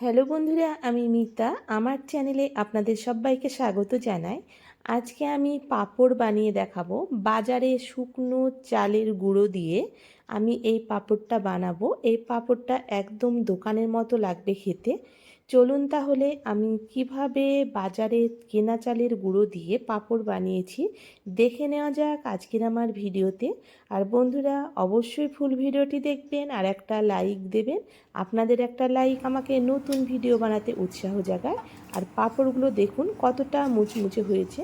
Hello বন্ধুরা, আমি মিতা। আমার চ্যানেলে আপনাদের সবাইকে স্বাগত জানাই। আজকে আমি পাপড় বানিয়ে দেখাবো। বাজারে শুকনো চালের গুঁড়ো দিয়ে আমি এই পাপড়টা বানাবো। এই পাপড়টা একদম দোকানের মতো লাগবে খেতে। চলুন তাহলে আমি কীভাবে বাজারে কেনা চালের গুঁড়ো দিয়ে পাঁপড় বানিয়েছি দেখে নেওয়া যাক আজকের আমার ভিডিওতে। আর বন্ধুরা, অবশ্যই ফুল ভিডিওটি দেখবেন আর একটা লাইক দেবেন। আপনাদের একটা লাইক আমাকে নতুন ভিডিও বানাতে উৎসাহ জাগায়। আর পাঁপড়গুলো দেখুন কতটা মুচমুচে হয়েছে।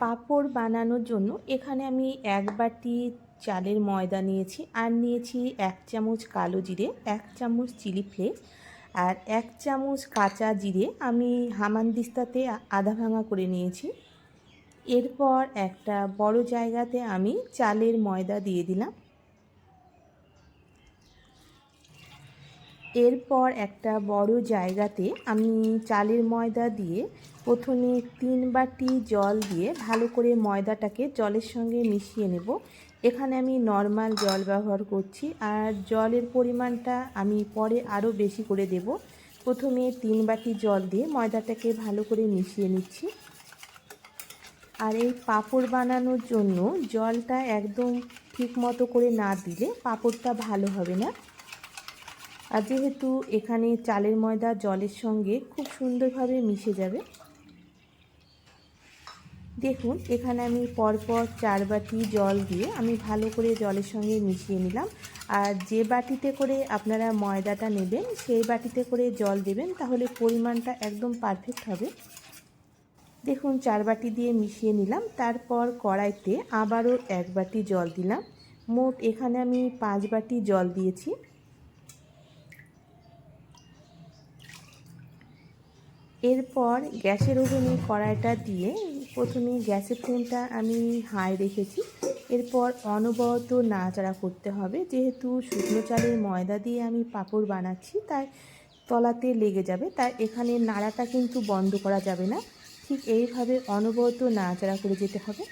পাঁপড় বানানোর জন্য এখানে আমি এক বাটি চালের ময়দা নিয়েছি আর নিয়েছি এক চামচ কালো জিরে, এক চামচ চিলি ফ্লেক্স আর এক চামচ কাঁচা জিরে। আমি হামানদিস্তাতে আধা ভাঙা করে নিয়েছি। এরপর একটা বড় জায়গাতে আমি চালের ময়দা দিয়ে দিলাম। এরপর একটা বড় জায়গাতে আমি চালের ময়দা দিয়ে প্রথমে তিন বাটি জল দিয়ে ভালো করে ময়দাটাকে জলের সঙ্গে মিশিয়ে নেব। এখানে আমি নর্মাল জল ব্যবহার করছি আর জলের পরিমাণটা আমি পরে আরও বেশি করে দেব। প্রথমে তিন বাটি জল দিয়ে ময়দাটাকে ভালো করে মিশিয়ে নিচ্ছি। আর এই পাঁপড় বানানোর জন্য জলটা একদম ঠিক মতো করে না দিলে পাঁপড়টা ভালো হবে না। আর যেহেতু এখানে চালের ময়দা জলের সঙ্গে খুব সুন্দরভাবে মিশে যাবে, দেখুন, এখানে আমি পরপর চার বাটি জল দিয়ে আমি ভালো করে জলের সঙ্গে মিশিয়ে নিলাম। আর যে বাটিতে করে আপনারা ময়দাটা নেবেন, সেই বাটিতে করে জল দেবেন, তাহলে পরিমাণটা একদম পারফেক্ট হবে। দেখুন, চার বাটি দিয়ে মিশিয়ে নিলাম, তারপর কড়াইতে আবারও এক বাটি জল দিলাম। মোট এখানে আমি পাঁচ বাটি জল দিয়েছি। এরপর গ্যাসের ওভেনে কড়াইটা দিয়ে প্রথমে গ্যাসের ফ্লেমটা আমি হাই রেখেছি। এরপর অনবরত নাড়াচাড়া করতে হবে। যেহেতু শুকনো চালের ময়দা দিয়ে আমি পাঁপড় বানাচ্ছি, তাই তলাতে লেগে যাবে। তাই এখানে নাড়াটা কিন্তু বন্ধ করা যাবে না। ঠিক এইভাবে অনবরত নাড়াচাড়া করে যেতে হবে।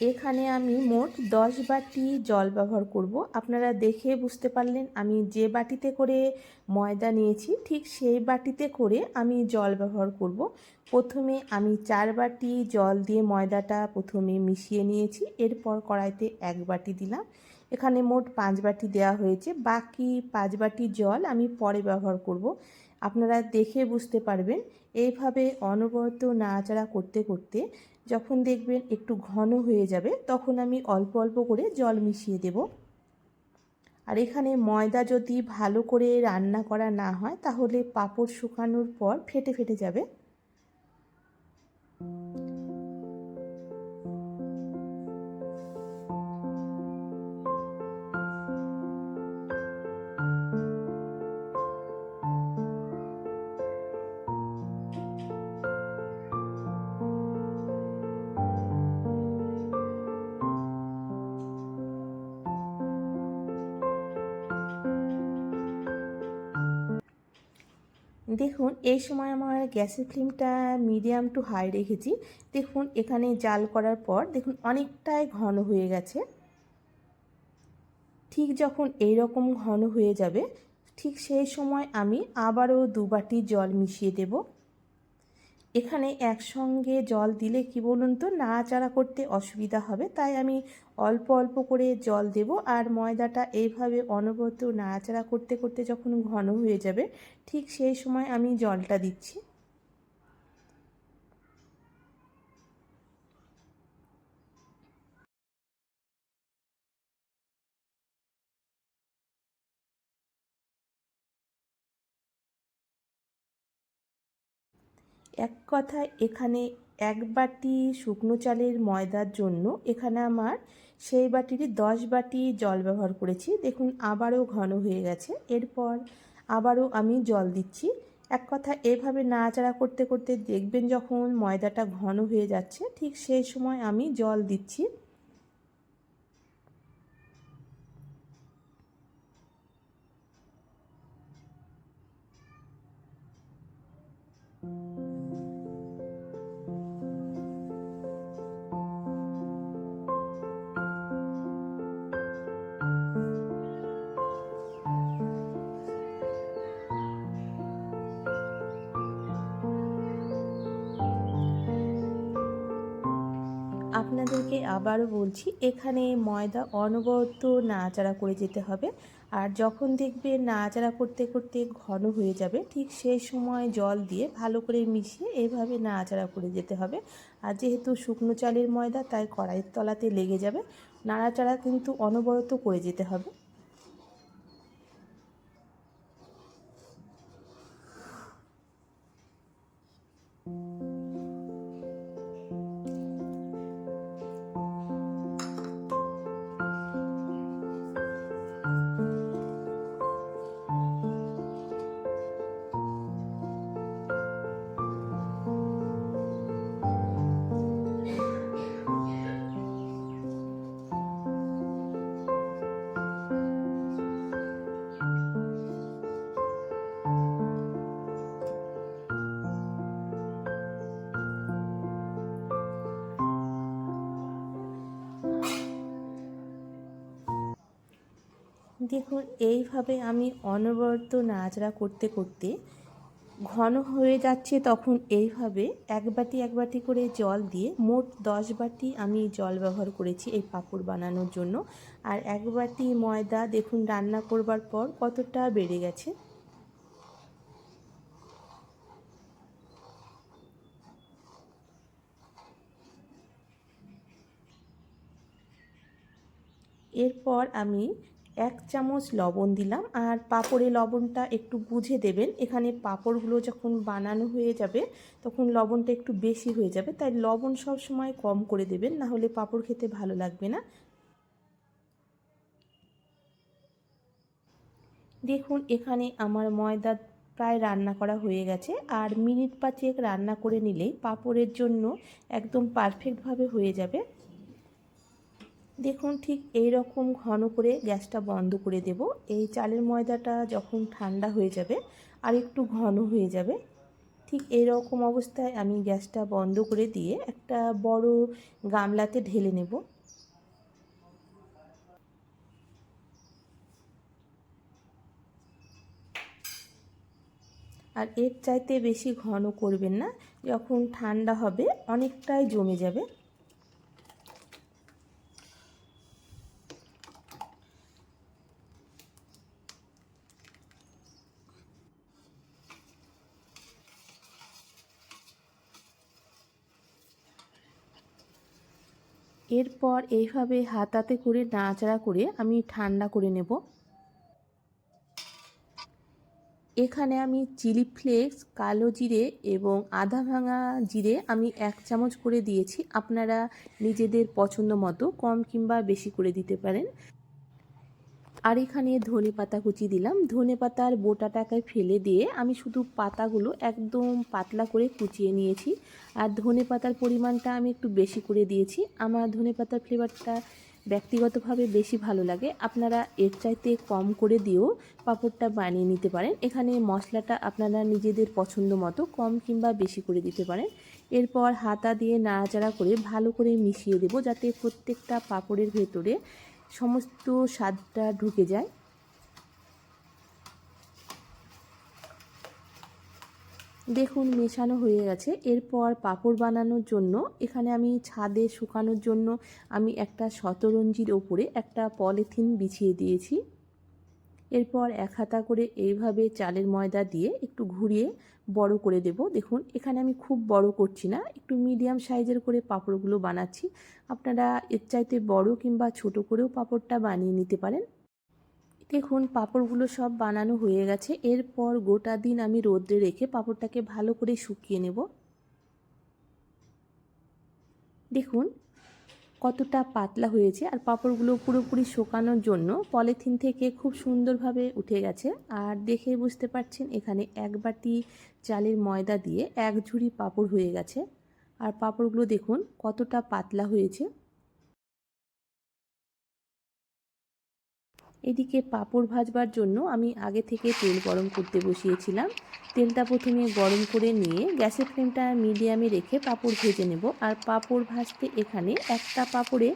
এখানে আমি মোট দশ বাটি জল ব্যবহার করব। আপনারা দেখে বুঝতে পারলেন, আমি যে বাটিতে করে ময়দা নিয়েছি, ঠিক সেই বাটিতে করে আমি জল ব্যবহার করব। প্রথমে আমি চার বাটি জল দিয়ে ময়দাটা প্রথমে মিশিয়ে নিয়েছি, এরপর কড়াইতে এক বাটি দিলাম। এখানে মোট পাঁচ বাটি দেওয়া হয়েছে, বাকি পাঁচ বাটি জল আমি পরে ব্যবহার করব। আপনারা দেখে বুঝতে পারবেন, এইভাবে অনবরত নাড়াচাড়া করতে করতে যখন দেখবেন একটু ঘন হয়ে যাবে, তখন আমি অল্প অল্প করে জল মিশিয়ে দেব। আর এখানে ময়দা যদি ভালো করে রান্না করা না হয়, তাহলে পাপড় শুকানোর পর ফেটে ফেটে যাবে। দেখুন, এই সময় আমার গ্যাসের ফ্লেমটা মিডিয়াম টু হাই রেখেছি। দেখুন, এখানে জাল করার পর দেখুন, অনেকটাই ঘন হয়ে গেছে। ঠিক যখন এই রকম ঘন হয়ে যাবে, ঠিক সেই সময় আমি আবারও দু বাটি জল মিশিয়ে দেবো। এখানে একসঙ্গে জল দিলে কি বলুন তো? নাড়াচাড়া করতে অসুবিধা হবে। তাই আমি অল্প অল্প করে জল দেব। আর ময়দাটা এইভাবে অনবরত নাড়াচাড়া করতে করতে যখন ঘন হয়ে যাবে, ঠিক সেই সময় আমি জলটা দিচ্ছি। এক কথা, এখানে এক বাটি শুকনো চালের ময়দার জন্য এখানে আমার সেই বাটিরই দশ বাটি জল ব্যবহার করেছি। দেখুন, আবারও ঘন হয়ে গেছে। এরপর আবারও আমি জল দিচ্ছি। এক কথা, এভাবে নাড়াচাড়া করতে করতে দেখবেন যখন ময়দাটা ঘন হয়ে যাচ্ছে, ঠিক সেই সময় আমি জল দিচ্ছি। আবারও বলছি, এখানে ময়দা অনবরত নাড়াচাড়া করে যেতে হবে। আর যখন দেখবে নাড়াচাড়া করতে করতে ঘন হয়ে যাবে, ঠিক সেই সময় জল দিয়ে ভালো করে মিশিয়ে এভাবে নাড়াচাড়া করে যেতে হবে। আর যেহেতু শুকনো চালের ময়দা, তাই কড়াইয়ের তলাতে লেগে যাবে। নাড়াচাড়া কিন্তু অনবরত করে যেতে হবে। দেখুন এইভাবে আমি অনবরত নাড়াচাড়া করতে করতে ঘন হয়ে যাচ্ছে তখন এইভাবে এক বাটি এক বাটি করে জল দিয়ে মোট দশ বাটি আমি জল ব্যবহার করেছি এই পাঁপড় বানানোর জন্য। আর এক বাটি ময়দা দেখুন রান্না করবার পর কতটা বেড়ে গেছে। এরপর আমি এক চামচ লবণ দিলাম আর পাঁপড়ে লবণটা একটু বুঝে দেবেন। এখানে পাঁপড়গুলো যখন বানানো হয়ে যাবে, তখন লবণটা একটু বেশি হয়ে যাবে, তাই লবণ সব সময় কম করে দেবেন, না হলে পাঁপড় খেতে ভালো লাগবে না। দেখুন, এখানে আমার ময়দা প্রায় রান্না করা হয়ে গেছে, আর মিনিট পাঁচেক রান্না করে নিলেই পাঁপড়ের জন্য একদম পারফেক্টভাবে হয়ে যাবে। দেখুন, ঠিক এই রকম ঘন করে গ্যাসটা বন্ধ করে দেব। এই চালের ময়দাটা যখন ঠান্ডা হয়ে যাবে, আর একটু ঘন হয়ে যাবে, ঠিক এই রকম অবস্থায় আমি গ্যাসটা বন্ধ করে দিয়ে একটা বড় গামলাতে ঢেলে নেব। আর এর চাইতে বেশি ঘন করবেন না, যখন ঠান্ডা হবে অনেকটাই জমে যাবে। এরপর এইভাবে হাতাতে করে নাড়াচাড়া করে আমি ঠান্ডা করে নেব। এখানে আমি চিলি ফ্লেক্স, কালো জিরে এবং আধা ভাঙা জিরে আমি এক চামচ করে দিয়েছি। আপনারা নিজেদের পছন্দ মতো কম কিংবা বেশি করে দিতে পারেন। আর এখানে ধনে পাতা কুচি দিলাম। ধনে পাতার বোটাটাকে ফেলে দিয়ে আমি শুধু পাতাগুলো একদম পাতলা করে কুচিয়ে নিয়েছি। আর ধনে পাতার পরিমাণটা আমি একটু বেশি করে দিয়েছি। আমার ধনে পাতার ফ্লেভারটা ব্যক্তিগতভাবে বেশি ভালো লাগে। আপনারা এর চাইতে কম করে দিয়েও পাঁপড়টা বানিয়ে নিতে পারেন। এখানে মশলাটা আপনারা নিজেদের পছন্দ মতো কম কিংবা বেশি করে দিতে পারেন। এরপর হাতা দিয়ে নাড়াচাড়া করে ভালো করে মিশিয়ে দেব যাতে প্রত্যেকটা পাঁপড়ের ভেতরে সমস্ত স্বাদটা ঢুকে যায়। দেখুন, মেশানো হয়ে গেছে। এরপর পাঁপড় বানানোর জন্য এখানে আমি ছাদে শুকানোর জন্য আমি একটা শতরঞ্জির ওপরে একটা পলিথিন বিছিয়ে দিয়েছি। এরপর এক হাতা করে এইভাবে চালের ময়দা দিয়ে একটু ঘুরিয়ে বড় করে দেব। দেখুন, এখানে আমি খুব বড় করছি না, একটু মিডিয়াম সাইজের করে পাঁপড়গুলো বানাচ্ছি। আপনারা এর চাইতে বড় কিংবা ছোট করেও পাঁপড়টা বানিয়ে নিতে পারেন। দেখুন, পাঁপড়গুলো সব বানানো হয়ে গেছে। এরপর গোটা দিন আমি রোদ্রে রেখে পাঁপড়টাকে ভালো করে শুকিয়ে নেব। দেখুন কতটা পাতলা হয়েছে আর পাঁপড়গুলো পুরোপুরি শোকানোর জন্য পলিথিন থেকে খুব সুন্দরভাবে উঠে গেছে। আর দেখে বুঝতে পারছেন, এখানে এক বাটি চালের ময়দা দিয়ে এক ঝুড়ি পাঁপড় হয়ে গেছে। আর পাঁপড়গুলো দেখুন কতটা পাতলা হয়েছে। এদিকে পাঁপড় ভাজবার জন্য আমি আগে থেকে তেল গরম করতে বসিয়েছিলাম। তেলটা প্রথমে গরম করে নিয়ে গ্যাসের ফ্লেমটা মিডিয়ামে রেখে পাঁপড় ভেজে নেব। আর পাঁপড় ভাজতে এখানে একটা পাঁপড়ে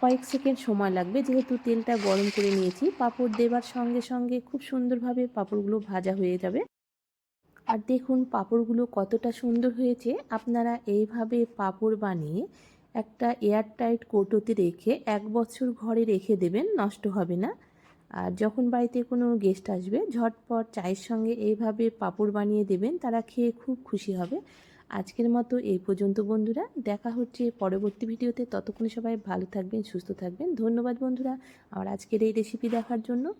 কয়েক সেকেন্ড সময় লাগবে। যেহেতু তেলটা গরম করে নিয়েছি, পাঁপড় দেবার সঙ্গে সঙ্গে খুব সুন্দরভাবে পাঁপড়গুলো ভাজা হয়ে যাবে। আর দেখুন পাঁপড়গুলো কতটা সুন্দর হয়েছে। আপনারা এইভাবে পাঁপড় বানিয়ে একটা এয়ারটাইট কৌটোতে রেখে এক বছর ঘরে রেখে দেবেন, নষ্ট হবে না। আর যখন বাড়িতে কোনো গেস্ট আসবে, ঝটপট চায়ের সঙ্গে এইভাবে পাপড় বানিয়ে দেবেন, তারা খেয়ে খুব খুশি হবে। আজকের মতো এই পর্যন্ত বন্ধুরা, দেখা হচ্ছে পরবর্তী ভিডিওতে। ততক্ষণে সবাই ভালো থাকবেন, সুস্থ থাকবেন। ধন্যবাদ বন্ধুরা, আমার আজকের এই রেসিপি দেখার জন্য।